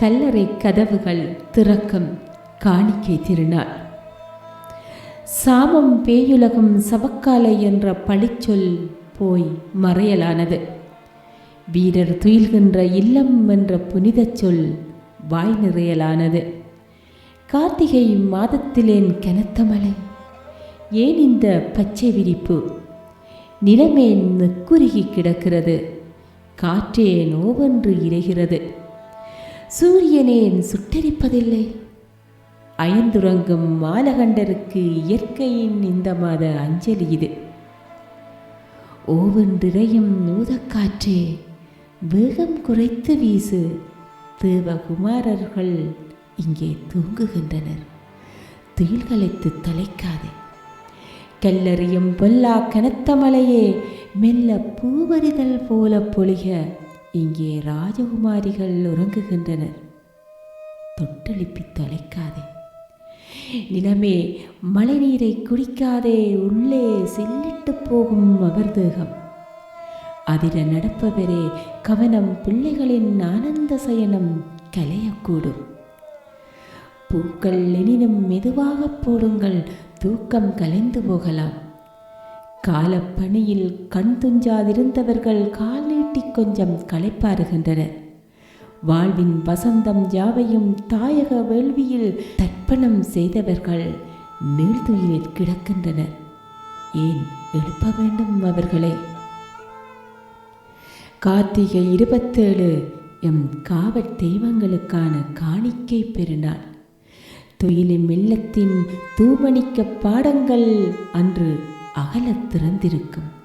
கல்லறை கதவுகள் திறக்கும் காணிக்கை திருநாள். சாமம் பேயுலகம் சவக்காலை என்ற பழிச்சொல் போய் மறையலானது. வீரர் துயில்கின்ற இல்லம் என்ற புனிதச் சொல் வாய் நிறையலானது. கார்த்திகை மாதத்திலேன் கனத்த மலை ஏன் இந்த பச்சை விரிப்பு? நிலமே நெக்குருகி கிடக்கிறது. காற்றே நோவென்று இறைகிறது. சூரியனேன் சுட்டரிப்பதில்லை. ஐந்துறங்கும் மாலகண்டருக்கு இயற்கையின் இந்த மாத அஞ்சலி இது. ஓவென்றிறையும் நூதக்காற்றே வேகம் குறைத்து வீசு தேவகுமாரர்கள் இங்கே தூங்குகின்றனர். துயில்களைத்து தலைக்காதே. கல்லறியும் பொல்லா கனத்த மலையே மெல்ல பூவரிதல் போல பொழிக இங்கே ராஜகுமாரிகள் உறங்குகின்றனர். தொட்டெழுப்பி தொலைக்காதே. நிலமே மழைநீரை குடிக்காதே உள்ளே செல்லிட்டு போகும் அவர்தேகம் அதில அதிர நடப்பவரே கவனம் பிள்ளைகளின் ஆனந்த சயனம் கலையக்கூடும். பூக்கள் எனினும் மெதுவாக போடுங்கள் தூக்கம் கலைந்து போகலாம். காலப்பணியில் கண் துஞ்சாதிருந்தவர்கள் கால் நீட்டி கொஞ்சம் களைப்பாருகின்றனர் வாழ்வின் வசந்தம் யாவையும் தாயக வேள்வியில் தர்ப்பணம் செய்தவர்கள் நீழ்துயிலில் கிடக்கின்றனர். ஏன் எழுப்ப வேண்டும் அவர்களை? கார்த்திகை இருபத்தேழு எம் காவற் தெய்வங்களுக்கான காணிக்கை பெருநாள். துயிலும் இல்லத்தின் தூமணிக்க பாடங்கள் அன்று அகலத் திறந்திருக்கும்.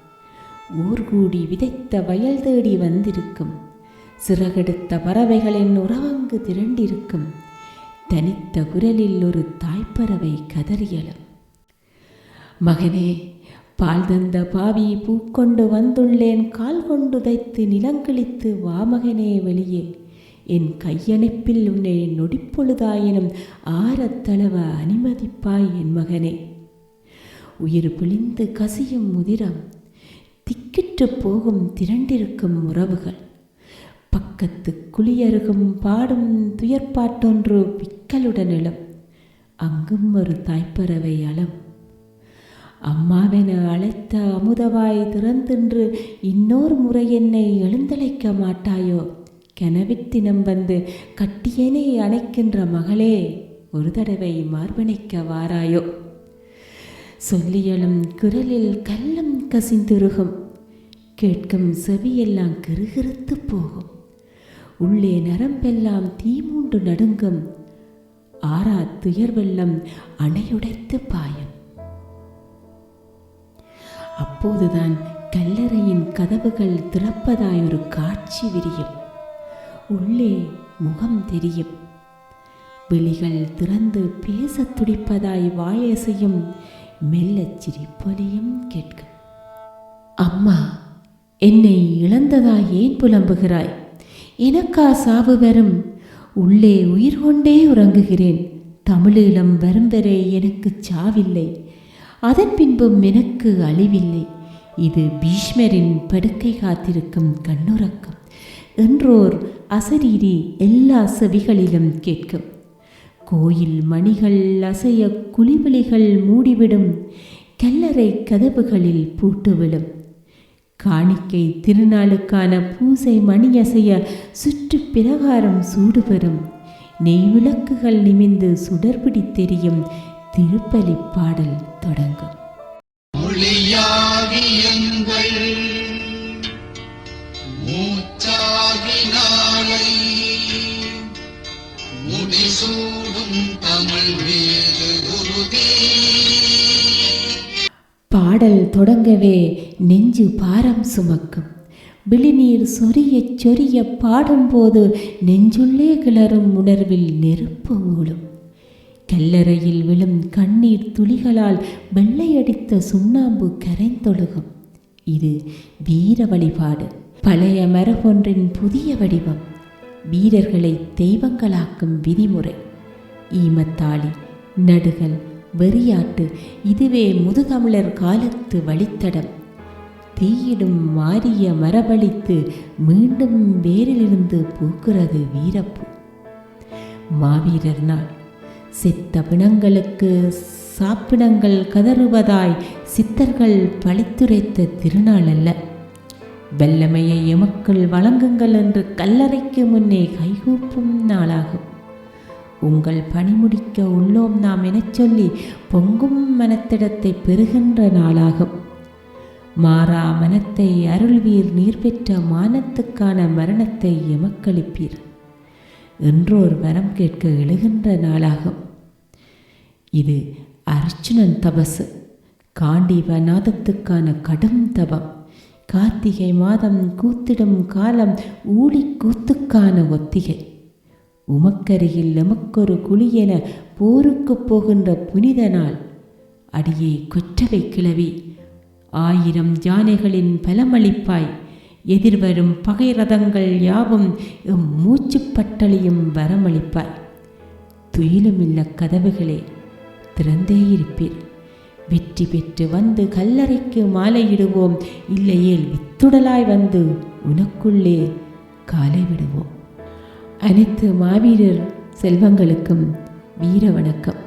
ஊர்கூடி விதைத்த வயல் தேடி வந்திருக்கும். சிறகெடுத்த பறவைகளின் உறவங்கு திரண்டிருக்கும். தனித்த குரலில் ஒரு தாய்ப்பறவை கதறியலும். மகனே பால் தந்த பாவி பூக்கொண்டு வந்துள்ளேன். கால் கொண்டு தைத்து நிலங்களித்து வா மகனே வெளியே. என் கையணைப்பில் உன்னை நொடிப்பொழுதாயினும் ஆரத்தளவ அனுமதிப்பாய் என் மகனே. உயிர் பிழிந்து கசியும் முதிரம் திக்கிட்டு போகும் திரண்டிருக்கும் உறவுகள். பக்கத்து குளியருகும் பாடும் துயர்பாட்டொன்று பிக்கலுடன் எழும். அங்கும் ஒரு தாய்ப்பறவை அலம். அம்மாவென அழைத்த அமுதவாய் திறந்தின்று இன்னொரு முறை என்னை எழுந்தழைக்க மாட்டாயோ? கனவித்தினம் வந்து கட்டியனை அணைக்கின்ற மகளே ஒரு தடவை மார்பணிக்க வாராயோ? சொல்லியலும் குரலில் கல்லம் கசிந்துருகும். கேட்கும் செவியெல்லாம் கிருகிருத்து போகும். உள்ளே நரம்பெல்லாம் தீமூண்டு நடுங்கும். ஆறா துயர் வெள்ளம் அணையுடைத்து பாயும். அப்போதுதான் கல்லறையின் கதவுகள் திறப்பதாய் ஒரு காட்சி விரியும். உள்ளே முகம் தெரியும். விழிகள் திறந்து பேசத் துடிப்பதாய் வாயசையும் மெல்லச் சிரிப்பொலியும் கேட்கும். அம்மா! என்னை இழந்ததாய் ஏன் புலம்புகிறாய்? எனக்கா சாவு வரும்? உள்ளே உயிர் கொண்டே உறங்குகிறேன். தமிழீழம் வரும் வரை எனக்கு சாவில்லை. அதன் பின்பும் எனக்கு அழிவில்லை. இது பீஷ்மரின் படுக்கை காத்திருக்கும் கண்ணுறக்கம். என்றோர் அசரீரி எல்லா செவிகளிலும் கேட்கும். கோயில் மணிகள் அசைய குளிவிழிகள் மூடிவிடும். கல்லறை கதவுகளில் பூட்டுவிடும் காணிக்கை திருநாளுக்கான பூசை மணி அசைய சுற்று பிரகாரம் சூடுபெறும் நெய் விளக்குகள் நிமிந்து சுடர்பிடி தெரியும் திருப்பலி பாடல் தொடங்கும். பாடல் தொடங்கவே நெஞ்சு பாரம் சுமக்கும். விழிநீர் சொரியச் சொரிய பாடும்போது நெஞ்சுள்ளே கிளறும் உணர்வில் நெருப்பு மூடும் கல்லறையில் விழும் கண்ணீர் துளிகளால் வெள்ளையடித்த சுண்ணாம்பு கரைந்தொழுகும். இது வீர வழிபாடு. பழைய மரபொன்றின் புதிய வடிவம். வீரர்களை தெய்வங்களாக்கும் விதிமுறை. ஈமத்தாளி நடுகள் வெறியாட்டு இதுவே முதுதமிழர் காலத்து வழித்தடம். தீயிடும் மாறிய மரபளித்து மீண்டும் வேரிலிருந்து பூக்கிறது வீரப்பூ. மாவீரர் நாள். செத்த பிணங்களுக்கு சாப்பிடங்கள் கதறுவதாய் சித்தர்கள் பழித்துரைத்த திருநாள் அல்ல. வெள்ளமையை எமக்கள் வழங்குங்கள் என்று கல்லறைக்கு முன்னே கைகூப்பும் நாளாகும். உங்கள் பணி முடிக்க உள்ளோம் நாம் எனச் சொல்லி பொங்கும் மனத்திடத்தை பெறுகின்ற நாளாகும். மாறா மனத்தை அருள்வீர் நீர் பெற்ற மானத்துக்கான மரணத்தை எமக்களிப்பீர். என்றோர் வரம் கேட்க எழுகின்ற நாளாகும். இது அர்ச்சுனன் தபசு. காண்டிவநாதத்துக்கான கடும் தபம். கார்த்திகை மாதம் கூத்திடும் காலம் ஊழி கூத்துக்கான ஒத்திகை. உமக்கருகில் எமக்கொரு குழியென போருக்குப் போகின்ற புனித நாள். அடியே கொற்றவை கிளவி. ஆயிரம் யானைகளின் பலமளிப்பாய். எதிர்வரும் பகை ரதங்கள் யாவும் எம் மூச்சுப்பட்டளியும் வரமளிப்பாய். துயிலுமில்ல கதவுகளே திறந்தே இருப்பீர் வெற்றி பெற்று வந்து கல்லறைக்கு மாலையிடுவோம். இல்லையேல் வித்துடலாய் வந்து உனக்குள்ளே காலை விடுவோம். அனைத்து மாவீரர் செல்வங்களுக்கும் வீர வணக்கம்.